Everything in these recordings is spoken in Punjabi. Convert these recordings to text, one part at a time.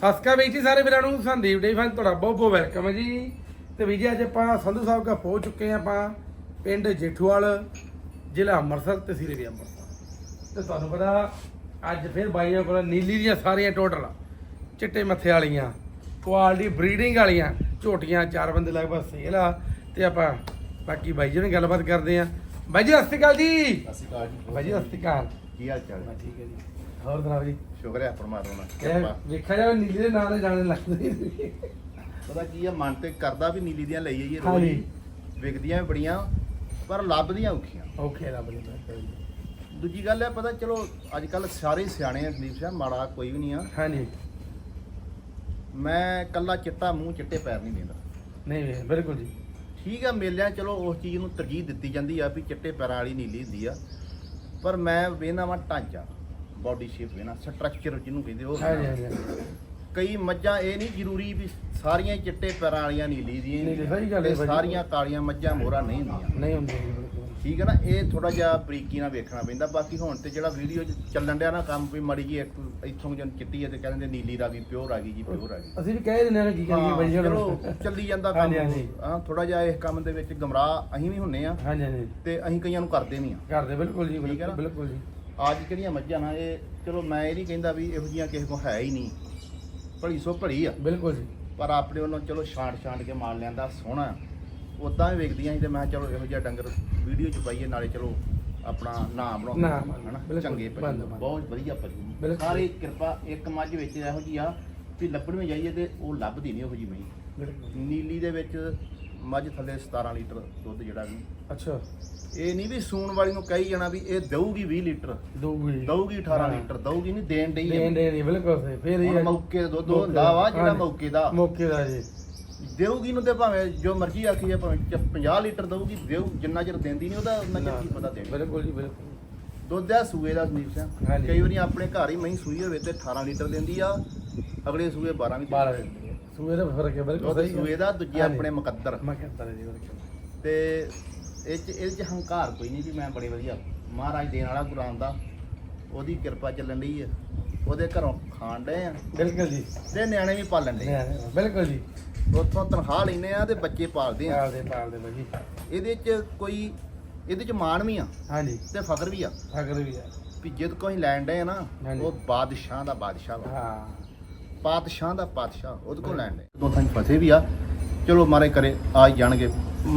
ਸਸਕਾ ਜੀ ਸਾਰੇ ਵੀਰਾਂ ਨੂੰ ਸੰਦੀਪ ਡੇ ਫਨ ਤੁਹਾਡਾ ਬਹੁਤ ਬਹੁਤ ਵੈਲਕਮ ਹੈ ਜੀ। ਤੇ ਵੀਰ ਜੀ ਅੱਜ ਆਪਾਂ ਸੰਧੂ ਸਾਹਿਬ ਕਾ ਪਹੁੰਚ ਚੁੱਕੇ ਹਾਂ ਆਪਾਂ ਪਿੰਡ ਜੇਠੂਵਾਲ ਜ਼ਿਲ੍ਹਾ ਅੰਮ੍ਰਿਤਸਰ ਤਹਿਸੀਲ ਵੀ ਅੰਮ੍ਰਿਤਸਰ। ਤੇ ਤੁਹਾਨੂੰ ਪਤਾ ਅੱਜ ਫਿਰ ਬਾਈਆਂ ਕੋਲ ਨੀਲੀ ਦੀਆਂ ਸਾਰੀਆਂ ਟੋਟਲ ਚਿੱਟੇ ਮੱਥੇ ਵਾਲੀਆਂ ਕੁਆਲਿਟੀ ਬਰੀਡਿੰਗ ਵਾਲੀਆਂ ਝੋਟੀਆਂ ਚਾਰ ਬੰਦੇ ਲਗਭਗ ਸੇਲ ਆ। ਤੇ ਆਪਾਂ ਬਾਕੀ ਬਾਈ ਜੀ ਨਾਲ ਗੱਲਬਾਤ ਕਰਦੇ ਆ ਬਾਈ ਜੀ ਸਤਿ ਸ਼੍ਰੀ ਅਕਾਲ ਜੀ। ਸਤਿ ਸ਼੍ਰੀ ਅਕਾਲ ਜੀ। ਬਾਈ ਜੀ ਸਤਿ ਸ਼੍ਰੀ ਅਕਾਲ। ਕੀ ਹਾਲ ਚਾਲ? ਹੈ ਠੀਕ ਹੈ ਜੀ। ਹੋਰ ਸੁਣਾਓ ਜੀ? ਸ਼ੁਕਰ ਹੈ ਪਰਮਾਤਮਾ ਦਾ ਇਹ ਕਿਰਪਾ। ਵੇਖਿਆ ਜਾਵੇ ਨੀਲੀ ਦੇ ਨਾਂ ਦੇ ਜਾਣੇ ਲੱਗਦੇ ਪਤਾ ਕੀ ਹੈ ਮਨ ਤੇ ਕਰਦਾ ਵੀ ਨੀਲੀ ਦੀਆਂ ਲਈ ਆਈਏ। ਰੋਜ਼। ਵਿਕਦੀਆਂ ਵੀ ਬੜੀਆਂ ਪਰ ਲੱਭਦੀਆਂ ਔਖੀਆਂ। ਓਕੇ ਰੱਬ ਨੇ ਮਿਹਰ ਦੂਜੀ ਗੱਲ ਹੈ ਪਤਾ ਚਲੋ ਅੱਜ ਕੱਲ ਸਾਰੇ ਸਿਆਣੇ ਆ ਸੰਦੀਪ ਸਿੰਘ ਮਾੜਾ ਕੋਈ ਵੀ ਨਹੀਂ ਆ। ਹਾਂਜੀ। ਮੈਂ ਕੱਲਾ ਚਿੱਟਾ ਮੂੰਹ ਚਿੱਟੇ ਪੈਰ ਨਹੀਂ ਦਿੰਦਾ। ਨਹੀਂ ਨਹੀਂ, ਬਿਲਕੁਲ ਜੀ। ਠੀਕ ਆ ਮੇਲਿਆਂ 'ਚ ਚਲੋ ਉਸ ਚੀਜ਼ ਨੂੰ ਤਰਜੀਹ ਦਿੱਤੀ ਜਾਂਦੀ ਆ ਵੀ ਚਿੱਟੇ ਪੈਰਾਂ ਵਾਲੀ ਨੀਲੀ ਹੁੰਦੀ ਆ। ਪਰ ਮੈਂ ਵੇਖਦਾ ਵਾਂ ਢਾਂਚਾ। ਬਾਡੀ ਸ਼ੇਪ ਵੇਖਣਾ ਸਟਰਕਚਰ ਜਿਹਨੂੰ ਕਹਿੰਦੇ ਉਹ ਹਾਂਜੀ ਵੇਖਣਾ। ਹਾਂਜੀ ਕਈ ਮੱਝਾਂ ਇਹ ਨਹੀਂ ਜ਼ਰੂਰੀ ਵੀ ਸਾਰੀਆਂ ਹੀ ਚਿੱਟੇ ਪੈਰਾਂ ਵਾਲੀਆਂ ਨੀਲੀ ਦੀਆਂ ਨੀਲੀ, ਸਹੀ ਗੱਲ ਹੈ ਤੇ ਭਾਜੀ। ਸਾਰੀਆਂ ਕਾਲੀਆਂ ਮੱਝਾਂ ਮੋਹਰਾ ਨਹੀਂ ਹੁੰਦੀਆਂ ਨਹੀਂ ਹੁੰਦੀ ਜੀ ਬਿਲਕੁਲ ਠੀਕ ਹੈ ਨਾ ਇਹ ਥੋੜਾ ਜਿਹਾ ਬਰੀਕੀ ਨਾਲ ਵੇਖਣਾ ਪੈਂਦਾ ਬਾਕੀ ਹੁਣ ਤੇ ਜਿਹੜਾ ਵੀਡੀਓ ਚੱਲਣ ਡਿਆ ਨਾ ਕੰਮ ਵੀ ਮੜੀ ਜੀ ਇੱਥੋਂ ਜਨ ਚਿੱਟੀ ਹੈ ਤੇ ਕਹਿੰਦੇ ਨੇ ਨੀਲੀ ਰਾਗੀ ਪਿਓਰ ਆ ਗਈ ਜੀ ਪਿਓਰ ਆ ਗਈ ਅਸੀਂ ਵੀ ਕਹਿ ਦਿੰਦੇ ਹਾਂ ਕੀ ਕਰੀਏ ਬਾਈ। ਚਲੋ ਚੱਲੀ ਜਾਂਦਾ ਕੰਮ ਹਾਂਜੀ, ਹਾਂਜੀ। ਹਾਂ ਥੋੜਾ ਜਿਹਾ ਇਸ ਕੰਮ ਦੇ ਵਿੱਚ ਗਮਰਾਹ ਅਸੀਂ ਵੀ ਹੁੰਨੇ ਆ ਹਾਂਜੀ ਹਾਂਜੀ ਤੇ ਅਸੀਂ ਕਈਆਂ ਨੂੰ ਕਰਦੇ ਨਹੀਂ ਆ ਕਰਦੇ ਬਿਲਕੁਲ ਜੀ ਠੀਕ ਹੈ ਬਿਲਕੁਲ ਨਾ? ਬਿਲਕੁਲ ਜੀ ਅੱਜ ਜਿਹੜੀਆਂ ਮੱਝਾਂ ਨਾ ਇਹ ਚਲੋ ਮੈਂ ਇਹ ਨਹੀਂ ਕਹਿੰਦਾ ਵੀ ਇਹੋ ਜੀਆਂ ਕਿਸੇ ਕੋਲ ਹੈ ਹੀ ਨਹੀਂ। ਭਲੀ ਸੋ ਭਲੀ ਆ। ਬਿਲਕੁਲ ਜੀ। ਪਰ ਆਪਣੇ ਵੱਲੋਂ ਚਲੋ ਛਾਂਟ ਛਾਂਟ ਕੇ ਮਾਲ ਲਿਆਂਦਾ ਸੋਹਣਾ। ਉਦਾਂ ਵੀ ਵੇਖਦੀਆਂ ਸੀ ਤੇ ਮੈਂ ਚਲੋ ਇਹੋ ਜਿਹਾ ਡੰਗਰ ਵੀਡੀਓ ਚ ਪਾਈਏ ਨਾਲੇ ਚਲੋ ਆਪਣਾ ਨਾਮ ਬਣਾਉਂਦੇ ਹਨਾ? ਚੰਗੇ ਪਸ਼ੂ। ਬਹੁਤ ਵਧੀਆ ਪਸ਼ੂ। ਸਾਰੇ ਕਿਰਪਾ ਇੱਕ ਮੱਝ ਵਿੱਚ ਇਹੋ ਜੀ ਆ ਵੀ ਲੱਭਣ ਵੀ ਜਾਈਏ ਤੇ ਉਹ ਲੱਭਦੀ ਨਹੀਂ ਉਹੋ ਜੀ ਬਿਲਕੁਲ। ਨੀਲੀ ਦੇ ਵਿੱਚ ਮੱਝ ਥੱਲੇ 17 ਲੀਟਰ ਦੁੱਧ ਜਿਹੜਾ ਵੀ। ਅੱਛਾ। ਇਹ ਨਹੀਂ ਵੀ ਸੂਣ ਵਾਲੀ ਨੂੰ ਕਹੀ ਜਾਣਾ ਵੀ ਇਹ ਦਊਗੀ 20 ਲੀਟਰ। ਦੋ ਵੀ ਦਊਗੀ 18 ਹਾਂ। ਲੀਟਰ ਦਊਗੀ ਨਹੀਂ ਦੇਣ ਡਈ ਦੇ ਆ। ਦੇ ਨਹੀਂ ਬਿਲਕੁਲ ਸਹੀ। ਫੇਰ ਹੀ ਹੁਣ ਮੌਕੇ ਦਾ ਦੁੱਧ ਹੁੰਦਾ ਵਾ ਜਿਹੜਾ ਹਾਂਜੀ। ਮੌਕੇ ਦਾ। ਮੌਕੇ ਦਾ ਜੀ। ਦੇਊਗੀ ਨੂੰ ਤੇ ਭਾਵੇਂ ਜੋ ਮਰਜ਼ੀ ਆਖੀਏ ਭਾਵੇਂ ਚ- 50 ਲੀਟਰ ਦਊਗੀ ਦੇਊ ਜਿੰਨਾ ਚਿਰ ਦਿੰਦੀ ਨਹੀਂ ਉਹਦਾ ਉਹਨਾਂ ਚਿਰ ਕੀ ਪਤਾ ਦੇਣੀ। ਬਿਲਕੁਲ ਜੀ ਬਿਲਕੁਲ। ਦੁੱਧ ਆ ਸੂਏ ਦਾ ਸੰਦੀਪ ਸਿੰਘ। ਹਾਂਜੀ। ਕਈ ਵਾਰੀ ਆਪਣੇ ਘਰ ਹੀ ਮਹੀਂ ਸੂਈ ਹੋਵੇ ਤੇ 18 ਲੀਟਰ ਦਿੰਦੀ ਆ ਅਗਲੇ ਸੂਏ 12 ਵੀ ਦਿੰਦੀ 12 ਦਿਨ ਸੂਏ ਦਾ ਫ਼ਰਕ ਹੈ ਬਿਲਕੁਲ ਦੁੱਧ ਸਹੀ ਸੂਏ ਦਾ ਦੂਜੇ ਹਾਂਜੀ। ਆਪਣੇ ਮੁਕੱਦਰ। ਮੈਂ ਕਹਿੰਦਾ ਜੀ ਬਿਲਕੁਲ ਤੇ ਇਹ ਚ ਇਹ ਚ ਹੰਕਾਰ ਕੋਈ ਨਹੀਂ ਵੀ ਮੈਂ ਬੜੀ ਵਧੀਆ। ਮਹਾਰਾਜ ਦੇਣ ਵਾਲਾ ਗੁਰੂ ਦਾ ਉਹਦੀ ਕਿਰਪਾ ਚੱਲਣ ਲਈ ਆ। ਉਹਦੇ ਘਰੋਂ ਖਾਣ ਡਏ ਆ। ਬਿਲਕੁਲ ਜੀ। ਤੇ ਨਿਆਣੇ ਵੀ ਪਾਲਣ ਡਏ ਆ। ਬਿਲਕੁਲ ਜੀ। ਉੱਥੋਂ ਤਨਖਾਹ ਲੈਨੇ ਆ ਤੇ ਬੱਚੇ ਪਾਲਦੇ ਆ। ਪਾਲਦੇ ਪਾਲਦੇ ਬਾਈ ਜੀ ਇਹਦੇ ਚ ਕੋਈ ਇਹਦੇ ਚ ਮਾਣ ਵੀ ਆ ਹਾਂਜੀ। ਤੇ ਫਖਰ ਵੀ ਆ। ਅਗਰ ਵੀ ਹੈ ਵੀ ਜਦ ਕੋਈ ਲੈਣ ਡਏ ਆ ਨਾ ਹਾਂਜੀ। ਉਹ ਬਾਦਸ਼ਾਹ ਦਾ ਬਾਦਸ਼ਾਹ ਵਾ। ਹਾਂ। ਪਾਤਸ਼ਾਹ ਦਾ ਪਾਤਸ਼ਾਹ ਉਹਦੇ ਕੋਲ ਲੈਣ ਡਏ ਦੋ ਥਾਂ ਫਸੇ ਵੀ ਆ ਚਲੋ ਮਾਰੇ ਕਰੇ ਆ ਜਾਣਗੇ।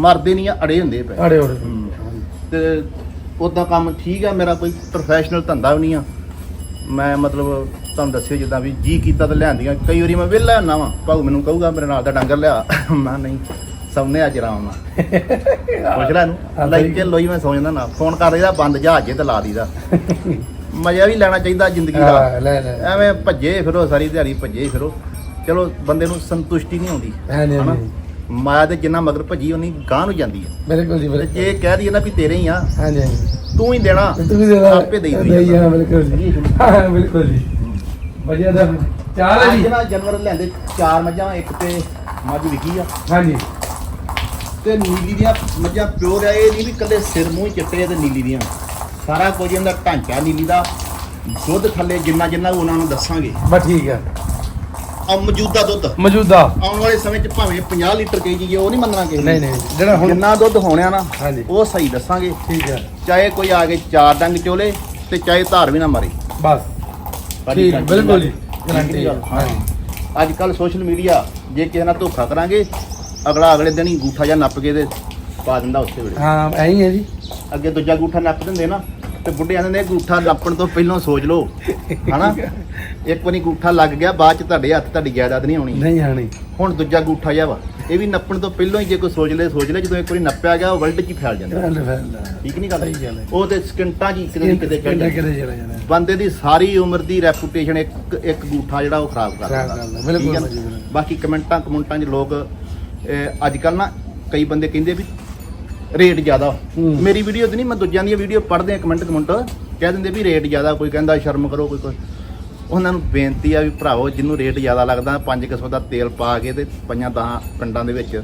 ਮਰਦੇ ਨਹੀਂ ਆ ਅੜੇ ਹੁੰਦੇ ਪਏ ਅੜੇ ਹੋੜੇ ਹੂੰ। ਤੇ ਉਦਾਂ ਕੰਮ ਠੀਕ ਆ ਮੇਰਾ ਕੋਈ ਪ੍ਰੋਫੈਸ਼ਨਲ ਧੰਦਾ ਵੀ ਨਹੀਂ ਆ। ਮੈਂ ਮਤਲਬ ਤੁਹਾਨੂੰ ਦੱਸਿਓ ਜਿੱਦਾਂ ਵੀ ਜੀ ਕੀਤਾ ਤਾਂ ਲਿਆਂਦੀਆਂ। ਕਈ ਵਾਰੀ ਮੈਂ ਵਿਹਲਾ ਹੁੰਦਾ ਵਾਂ ਭਾਊ ਮੈਨੂੰ ਕਹੂਗਾ ਮੇਰੇ ਨਾਲ ਦਾ ਡੰਗਰ ਲਿਆ। ਮੈਂ ਨਹੀਂ ਸੌਣੇ ਅੱਜ ਆਰਾਮ ਨਾਲ ਪੁੱਛ ਲੈ ਨੂੰ। ਲਾਈਕ ਲੋਈ ਮੈਂ ਸੌ ਜਾਂਦਾ ਨਾ। ਫੋਨ ਕਰ ਇਹਦਾ ਬੰਦ ਜਹਾਜ਼ੇ ਤੇ ਲਾ ਦੀਦਾ ਮਜ਼ਾ ਵੀ ਲੈਣਾ ਚਾਹੀਦਾ ਜ਼ਿੰਦਗੀ ਦਾ। ਲੈ ਲੈ। ਐਵੇਂ ਭੱਜੇ ਫਿਰੋ ਸਾਰੀ ਦਿਹਾੜੀ ਭੱਜੇ ਫਿਰੋ। ਚਲੋ ਬੰਦੇ ਨੂੰ ਸੰਤੁਸ਼ਟੀ ਨਹੀਂ ਆਉਂਦੀ ਹਨਾ? ਮਾਇਆ ਦੇ ਜਿੰਨਾ ਮਗਰ ਭੱਜੀ ਉਨੀ ਗਾਂ ਨੂੰ ਜਾਂਦੀ ਹੈ ਬਿਲਕੁਲ ਜੀ ਤੇ ਬਿਲਕੁਲ ਜੇ ਕਹਿ ਦਈਏ ਨਾ ਵੀ ਤੇਰੇ ਹੀ ਆ ਹਾਂਜੀ ਹਾਂਜੀ ਤੂੰ ਹੀ ਦੇਣਾ ਤੇ ਤੁਸੀਂ ਦੇ ਆਪੇ ਦੇਈ ਦੇਈ। ਜਾਣਾ ਬਿਲਕੁਲ ਜੀ। ਹਾਂ ਬਿਲਕੁਲ ਜੀ। ਵਧੀਆ ਦਾ ਚਾਰ ਹੈ ਜੀ। ਨਾ ਜਾਨਵਰ ਲੈਂਦੇ ਚਾਰ ਮੱਝਾਂ ਇੱਕ ਤੇ ਮੱਝ ਵਿਕੀ ਆ। ਹਾਂਜੀ ਤੇ ਨੀਲੀ ਦੀਆਂ ਮੱਝਾਂ ਪਿਓਰ ਆ ਇਹ ਨਹੀਂ ਵੀ ਕੱਲੇ ਸਿਰ ਮੂੰਹ ਹੀ ਚਿੱਟੇ ਆ ਤੇ ਨੀਲੀ ਦੀਆਂ। ਸਾਰਾ ਕੁਝ ਇਹਦਾ ਢਾਂਚਾ ਨੀਲੀ ਦਾ ਦੁੱਧ ਥੱਲੇ ਜਿੰਨਾ ਜਿੰਨਾ ਉਹਨਾਂ ਨੂੰ ਦੱਸਾਂਗੇ। ਬਸ ਠੀਕ ਹੈ। ਆ ਮੌਜੂਦਾ ਦੁੱਧ। ਮੌਜੂਦਾ। ਆਉਣ ਵਾਲੇ ਸਮੇਂ 'ਚ ਭਾਵੇਂ 50 ਲੀਟਰ ਕਹੀ ਜੀ ਉਹ ਨਹੀਂ ਮੰਨਣਾ ਕਿਸੇ ਨੇ। ਨਹੀਂ ਨਹੀਂ ਜਿਹੜਾ ਹੁਣ ਜਿੰਨਾ ਦੁੱਧ ਹੋਣਿਆ ਨਾ ਹਾਂਜੀ। ਉਹ ਸਹੀ ਦੱਸਾਂਗੇ। ਠੀਕ ਹੈ। ਚਾਹੇ ਕੋਈ ਆ ਕੇ ਚਾਰ ਡੰਗ ਚੋਲੇ ਤੇ ਚਾਹੇ ਧਾਰ ਵੀ ਨਾ ਮਾਰੇ। ਬਸ। ਸਾਡੀ ਠੀਕ ਬਿਲਕੁਲ ਜੀ। ਗਾਰੰਟੀ ਗੱਲ? ਹਾਂਜੀ। ਅੱਜ ਕੱਲ ਸੋਸ਼ਲ ਮੀਡੀਆ ਜੇ ਕਿਸੇ ਨਾਲ ਧੋਖਾ ਕਰਾਂਗੇ ਅਗਲਾ ਅਗਲੇ ਦਿਨ ਹੀ ਗੂਠਾ ਜਾਂ ਨੱਪ ਕੇ ਤੇ ਪਾ ਦਿੰਦਾ ਉਸੇ ਵੇਲੇ। ਹਾਂ ਐਂ ਹੀ ਹੈ ਜੀ। ਅੱਗੇ ਦੂਜਾ ਗੂਠਾ ਨੱਪ ਦਿੰਦੇ ਨਾ ਤੇ ਬੁੱਢੇ ਆਂਦੇ ਨੇ ਗੂਠਾ ਨੱਪਣ ਤੋਂ ਪਹਿਲਾਂ ਸੋਚ ਲਓ। ਹਨਾ? ਇੱਕ ਵਾਰੀ ਗੂਠਾ ਲੱਗ ਗਿਆ ਬਾਅਦ ਚ ਤੁਹਾਡੇ ਹੱਥ ਤੁਹਾਡੀ ਜਾਇਦਾਦ ਨਹੀਂ ਆਉਣੀ। ਨਹੀਂ ਆਣੀ ਹੁਣ ਦੂਜਾ ਗੂਠਾ ਜਾ ਵਾ ਇਹ ਵੀ ਨੱਪਣ ਤੋਂ ਪਹਿਲਾਂ ਹੀ ਜੇ ਕੋਈ ਸੋਚ ਲੈ ਸੋਚ ਲੈ ਜਦੋਂ ਇੱਕ ਵਾਰੀ ਨੱਪਿਆ ਗਿਆ ਉਹ ਵਰਲਡ 'ਚ ਹੀ ਫੈਲ ਜਾਂਦਾ। ਠੀਕ ਨਹੀਂ ਗੱਲ। ਉਹ ਤੇ ਸਕਿੰਟਾਂ 'ਚ ਹੀ ਕਿਤੇ ਕਿਤੇ ਚੱਲ ਜਾਂਦਾ। ਬੰਦੇ ਦੀ ਸਾਰੀ ਉਮਰ ਦੀ ਰੈਪੂਟੇਸ਼ਨ ਇੱਕ ਇੱਕ ਗੂਠਾ ਜਿਹੜਾ ਉਹ ਖਰਾਬ ਕਰ ਦਿੰਦਾ। ਬਾਕੀ ਕਮੈਂਟਾਂ ਕਮੈਂਟਾਂ 'ਚ ਲੋਕ ਅੱਜ ਕੱਲ ਨਾ ਕਈ ਬੰਦੇ ਕਹਿੰਦੇ ਵੀ ਰੇਟ ਜ਼ਿਆਦਾ। ਮੇਰੀ ਵੀਡੀਓ ਤੇ ਨਹੀਂ ਮੈਂ ਦੂਜਿਆਂ ਦੀਆਂ ਵੀਡੀਓ ਪੜ੍ਹਦੇ ਆ ਕਮੈਂਟ ਕਮੈਂਟ ਕਹਿ ਦਿੰਦੇ ਵੀ ਰੇਟ ਜ਼ਿਆਦਾ ਕੋਈ ਕਹਿੰਦਾ ਸ਼ਰਮ ਕਰੋ ਕੋਈ ਕੋਈ ਉਹਨਾਂ ਨੂੰ ਬੇਨਤੀ ਆ ਵੀ ਭਰਾਵੋ ਜਿਹਨੂੰ ਰੇਟ ਜ਼ਿਆਦਾ ਲੱਗਦਾ 500 ਦਾ ਤੇਲ ਪਾ ਕੇ ਤੇ ਪੰਜਾਂ ਦਹਾਂ ਪਿੰਡਾਂ ਦੇ ਵਿੱਚ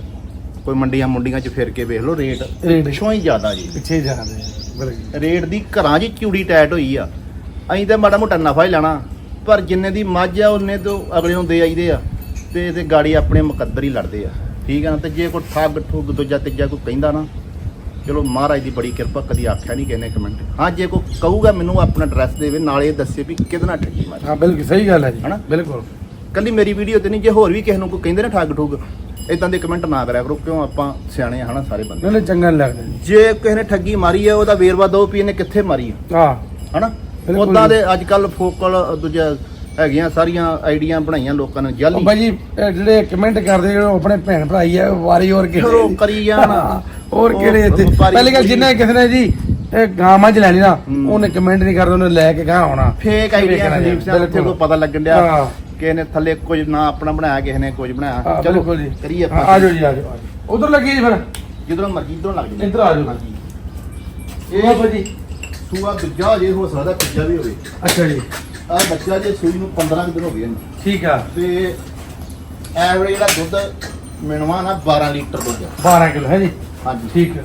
ਕੋਈ ਮੰਡੀਆਂ ਮੁੰਡੀਆਂ 'ਚ ਫਿਰ ਕੇ ਵੇਖ ਲਓ ਰੇਟ ਪਿਛੋਂ ਹੀ ਜ਼ਿਆਦਾ ਜੀ। ਪਿੱਛੇ ਜਾ ਰਹੇ ਬਿਲਕੁਲ ਰੇਟ ਦੀ ਘਰਾਂ 'ਚ ਚੂੜੀ ਟੈਟ ਹੋਈ ਆ। ਅਸੀਂ ਤੇ ਮਾੜਾ ਮੋਟਾ ਨਫਾ ਹੀ ਲੈਣਾ ਪਰ ਜਿੰਨੇ ਦੀ ਮੱਝ ਆ ਉਹਨੇ ਤੋਂ ਅਗਲੇ ਹੁੰਦੇ ਆਈਦੇ ਆ। ਤੇ ਤੇ ਗਾੜੀ ਆਪਣੇ ਮੁਕੱਦਰ ਹੀ ਲੜਦੇ ਆ। ਠੀਕ ਆ ਨਾ? ਤੇ ਜੇ ਕੋਈ ਠੱਗ ਠੁੱਗ ਦੂਜਾ ਤੀਜਾ ਕੋਈ ਕਹਿੰਦਾ ਨਾ ਚਲੋ ਮਹਾਰਾਜ ਦੀ ਬੜੀ ਕਿਰਪਾ ਕਦੀ ਆਖਿਆ ਨਹੀਂ ਕਿਸੇ ਨੇ ਕਮੈਂਟ ਹਾਂ ਜੇ ਕੋਈ ਕਹੂਗਾ ਮੈਨੂੰ ਆਪਣਾ ਐਡਰੈਸ ਦੇਵੇ ਨਾਲੇ ਦੱਸੇ ਵੀ ਕਿਹਦੇ ਨਾਲ ਠੱਗੀ ਮਾਰੀ। ਹਾਂ ਬਿਲਕੁਲ ਸਹੀ ਗੱਲ ਹੈ ਜੀ ਹਨਾ? ਬਿਲਕੁਲ। ਕੱਲੀ ਮੇਰੀ ਵੀਡੀਓ ਤੇ ਨਹੀਂ ਜੇ ਹੋਰ ਵੀ ਕਿਸੇ ਨੂੰ ਕੋਈ ਕਹਿੰਦੇ ਨਾ ਠੱਗ ਠੁੱਗ ਇਦਾਂ ਦੇ ਕਮੈਂਟ ਨਾ ਕਰਿਆ ਕਰੋ ਕਿਉਂ ਆਪਾਂ ਸਿਆਣੇ ਹਨਾ ਸਾਰੇ ਬੰਦੇ। ਮੈਨੂੰ ਚੰਗਾ ਨਹੀਂ ਲੱਗਦਾ। ਜੀ ਜੇ ਕਿਸੇ ਨੇ ਠੱਗੀ ਮਾਰੀ ਆ ਉਹਦਾ ਵੇਰਵਾ ਦੋ ਵੀ ਇਹਨੇ ਕਿੱਥੇ ਮਾਰੀ ਆ। ਹਾਂ। ਹਨਾ? ਬਿਲਕੁਲ ਉਦਾਂ। ਦੇ ਅੱਜ ਕੱਲ ਫੋਕਲ ਦੂਜਾ ਹੈਗੀਆਂ ਸਾਰੀਆਂ ਆਈਡੀਆਂ ਬਣਾਈਆਂ ਲੋਕਾਂ ਨੇ ਉਹ ਜਾਲੀ ਬਾਈ ਜੀ ਇਹ ਜਿਹੜੇ ਕਮੈਂਟ ਕਰਦੇ ਜਿਹੜੇ ਉਹ ਆਪਣੇ ਭੈਣ ਭਰਾ ਹੀ ਆ ਵਾਰੀ ਹੋਰ ਚਲੋ ਕਰੀ ਜਾਣ। ਹੋਰ ਕਿਹੜੇ ਇੱਥੇ? ਪਹਿਲੀ ਗੱਲ ਜਿੰਨੇ ਕਿਸੇ ਨੇ ਜੀ ਇਹ ਗਾਂ ਮੱਝ ਲੈਣੀ ਨਾ ਹੂੰ। ਉਹਨੇ ਕਮੈਂਟ ਨਹੀਂ ਕਰਦਾ ਉਹਨੇ ਲੈ ਕੇ ਗਾਂ ਆਉਣਾ। ਫੇਕ ਆਈਡੀਆਂ ਸੰਦੀਪ ਸਿੰਘ ਬਿਲਕੁਲ। ਕੋਈ ਪਤਾ ਲੱਗਣ। ਡਿਆ। ਕਿਸੇ ਨੇ ਥੱਲੇ ਕੁਝ ਨਾ ਆਪਣਾ ਬਣਾਇਆ ਕਿਸੇ ਨੇ ਕੁਝ ਬਣਾਇਆ। ਜੀ। ਕਰੀਏ ਹਾਂ, ਆ ਜਾਓ ਜੀ ਆ ਜਾਓ ਉਧਰ ਲੱਗੀ ਜੀ ਫਿਰ। ਜਦੋਂ ਮਰਜ਼ੀ ਇਧਰੋਂ ਲੱਗ ਜਾਏ ਇੱਧਰ ਆ ਜਾਓ। ਹਾਂਜੀ। ਇਹ ਇਹ ਜੀ ਸੂਆ ਦੂਜਾ ਜੇ ਹੋ ਸਕਦਾ ਤੀਜਾ ਵੀ ਹੋਵੇ। ਅੱਛਾ ਜੀ। ਆ ਬੱਚਾ ਜੇ ਸੂਈ ਨੂੰ 15 ਕੁ ਦਿਨ ਹੋ ਗਏ ਨੇ ਠੀਕ ਆ। ਤੇ ਐਵਰੇਜ ਜਿਹੜਾ ਦੁੱਧ ਮਿਣਵਾ ਨਾ 12 ਲੀਟਰ ਦੁੱਧ ਆ। 12 ਕਿਲੋ ਹੈ ਜੀ। ਹਾਂਜੀ। ਠੀਕ ਆ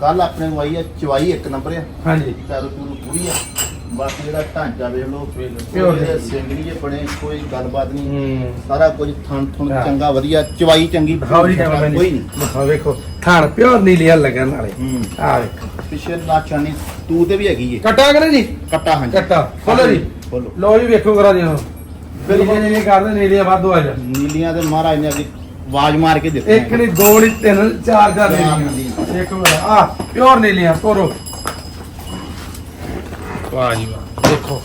ਕੱਲ ਆਪਣੇ ਨੂੰ ਆਈ ਆ ਚਵਾਈ ਇੱਕ ਨੰਬਰ ਆ। ਹਾਂਜੀ। ਪੈਰੋ ਪੂਰੂ ਪੂਰੀ ਆ। ਬਾਕੀ ਜਿਹੜਾ ਢਾਂਚਾ ਵੇਖ ਲਓ Pure ਜੀ। ਸਿੰਗਲੀ ਜੇ ਬਣੇ ਕੋਈ ਗੱਲਬਾਤ ਨਹੀਂ। ਹੂੰ। ਸਾਰਾ ਕੁਝ ਥਣ ਥਣ ਹਾਂ। ਚੰਗਾ ਵਧੀਆ। ਚਵਾਈ ਚੰਗੀ ਕੋਈ ਨਹੀਂ। ਵੇਖੋ। ਥਾਣ ਪਿਓਰ ਨੀਲੀ ਹਲ ਲੱਗਣ ਵਾਲੇ। ਹੂੰ। ਆ ਵੇਖੋ। ਪਿਛੇ ਨਾਚਾਨੀ ਤੂੰ ਤੇ ਵੀ ਹੈਗੀ ਏ। ਕੱਟਾ ਕਰੇ ਜੀ? ਕੱਟਾ ਹਾਂਜੀ। ਕੱਟਾ। ਖੋਲੋ ਜੀ। ਖੋਲੋ। ਲੋ ਜੀ ਵੇਖੋ ਕਰਾ ਜੀ ਹੁਣ ਬਿਲਕੁਲ। ਬਿਲਕੁਲ ਨਹੀਂ ਕਰਦੇ ਨੀਲੀਆਂ ਵਾਧੂ ਆ ਜਾ। ਨੀਲੀਆਂ ਤੇ ਮਹਾਰਾਜ ਨੇ ਅੱਗੇ ਆਵਾਜ਼ ਮਾਰ ਕੇ ਦਿੱਤੀ। ਇੱਕ ਨਹੀਂ ਦੋ ਨਹੀਂ ਤਿੰਨ ਚਾਰ ਚਾਰ ਨੀਲੀਆਂ ਦੇਖੋ ਆ ਪਿਓਰ ਨੀਲੀਆਂ ਤੋਰੋ। ਵਾਹ ਜੀ ਵਾਹ ਦੇਖੋ।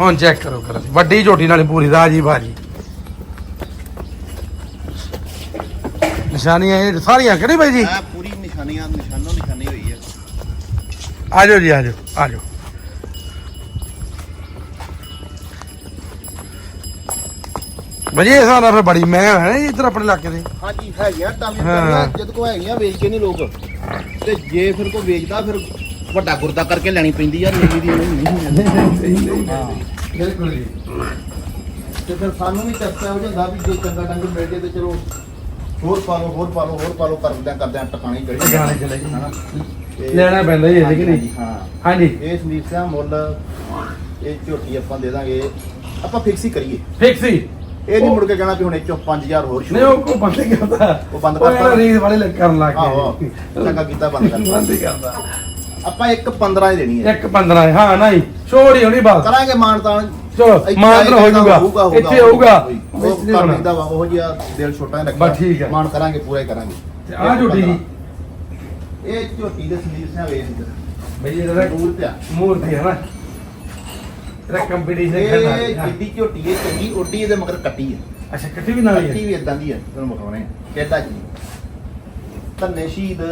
ਹੁਣ ਚੈੱਕ ਕਰੋ ਕਰਾ ਵੱਡੀ ਝੋਟੀ ਨਾਲੇ ਪੂਰੀ ਰਾਜੀ ਬਾਜੀ। ਨਿਸ਼ਾਨੀਆਂ ਇਹ ਸਾਰੀਆਂ ਕਿਹੜੀ ਬਾਈ ਜੀ? ਆ ਪੂਰੀ ਨਿਸ਼ਾਨੀਆਂ ਨਿਸ਼ਾਨੋਂ ਨਿਸ਼ਾਨੀ ਹੋਈ ਹੈ ਆ ਜਾਓ ਜੀ ਆ ਜਾਓ। ਆ ਜਾਓ ਵਜੇ ਇਸ ਨਾਲ ਫਿਰ ਬੜੀ ਮੈਂ ਹੈ ਨਾ ਜੀ ਇੱਧਰ ਆਪਣੇ ਇਲਾਕੇ ਦੇ। ਹਾਂਜੀ ਹੈਗੀਆਂ ਟਾਮੀਆਂ ਹਾਂ। ਟਾਮੀਆਂ ਜਦ ਕੋ ਹੈਗੀਆਂ ਵੇਚ ਕੇ ਨਹੀਂ ਲੋਕ। ਤੇ ਜੇ ਫਿਰ ਕੋ ਵੇਚਦਾ ਫਿਰ ਵੱਡਾ ਗੁਰਦਾ ਕਰਕੇ ਲੈਣੀ ਪੈਂਦੀ ਆ ਨੀਲੀ ਦੀ ਨਹੀਂ ਹਾਂ। ਬਿਲਕੁਲ ਜੀ। ਤੇ ਫਿਰ ਸਾਨੂੰ ਵੀ ਚਸਕਾ ਹੋ ਜਾਂਦਾ ਵੀ ਜੇ ਚੰਗਾ ਡੰਗਰ ਮਿਲ ਜੇ ਤੇ ਚਲੋ ਹੋਰ ਪਾ ਲਓ ਹੋਰ ਪਾ ਲਓ ਹੋਰ ਪਾ ਲਓ ਕਰਦਿਆਂ ਕਰਦਿਆਂ ਟਿਕਾਣੇ ਗੜੀ ਟਿਕਾਣੇ ਚਲੇ ਜੀ। ਹਨਾ। ਤੇ- ਲੈਣਾ ਪੈਂਦਾ ਜੀ, ਹੈ ਕਿ ਨਹੀਂ? ਹਾਂ। ਹਾਂਜੀ। ਇਹ ਸੰਦੀਪ ਸਿੰਘ ਮੁੱਲ ਇਹ ਝੋਟੀ ਆਪਾਂ ਦੇ ਦਾਂਗੇ ਆਪਾਂ ਫਿਕਸ ਹੀ ਕਰੀਏ। ਫਿਕਸ ਹੀ? ਇਹ ਨਹੀਂ ਮੁੜ ਕੇ ਕਹਿਣਾ ਵੀ ਹੁਣ ਇਹ ਚੋਂ 5000 ਹੋਰ ਨਹੀਂ ਉਹ ਕੋ ਬੰਦ ਹੀ ਕਰਦਾ। ਉਹ ਬੰਦ ਉਹ ਕਰਤਾ। ਯਾਰ ਰੀਤ ਵਾਲੇ ਲੱਗ ਕਰਨ ਲੱਗ ਆਹੋ, ਗਏ ਚੰਗਾ ਕੀਤਾ ਬੰਦ ਕਰਤਾ। ਬੰਦ ਹੀ ਕਰਦਾ। ਆਪਾਂ ਇੱਕ 15 ਹੀ ਦੇਣੀ ਹੈ। ਇੱਕ 15 ਹਾਂ ਨਹੀਂ ਛੋੜੀ ਹੋਣੀ ਬਾਤ ਕਰਾਂਗੇ ਮਾਨਤਾਨ ਚਲੋ ਮਾਨ ਹੋ ਜਾਊਗਾ ਇੱਥੇ ਹੋਊਗਾ। ਉਹ ਕਰ ਲੈਂਦਾ ਵਾ ਉਹ ਜਿਹਾ ਦਿਲ ਛੋਟਾ ਹੀ ਰੱਖਦਾ। ਬਸ ਠੀਕ ਹੈ। ਮਾਨ ਕਰਾਂਗੇ ਪੂਰਾ ਹੀ ਕਰਾਂਗੇ। ਆਹ ਝੋਟੀ ਜੀ ਇਹ ਝੋਟੀ ਦੇ ਸੰਦੀਪ ਸਿੰਘ ਵੇਖ ਬਈ ਇਹਦਾ ਦੂਰ ਤੇ ਆ ਮੂਰਤੀ ਹੈ ਨਾ। ਇਹਦਾ ਕੰਪੀਟੀਸ਼ਨ ਇਹ ਕਰਨਾ ਜਿੱਡੀ ਝੋਟੀ ਹੈ ਚੰਗੀ ਉੱਡੀ ਇਹਦੇ ਮਗਰ ਕੱਟੀ ਹੈ ਅੱਛਾ ਕੱਟੀ ਵੀ ਨਾਲ ਹੀ ਕੱਟੀ ਹੈ ਵੀ ਇਦਾਂ ਦੀ ਹੈ ਤੁਹਾਨੂੰ ਮਖਾਉਣੇ ਆ ਕਿੱਦਾਂ ਜੀ ਧੰਨੇ ਸ਼ਹੀਦ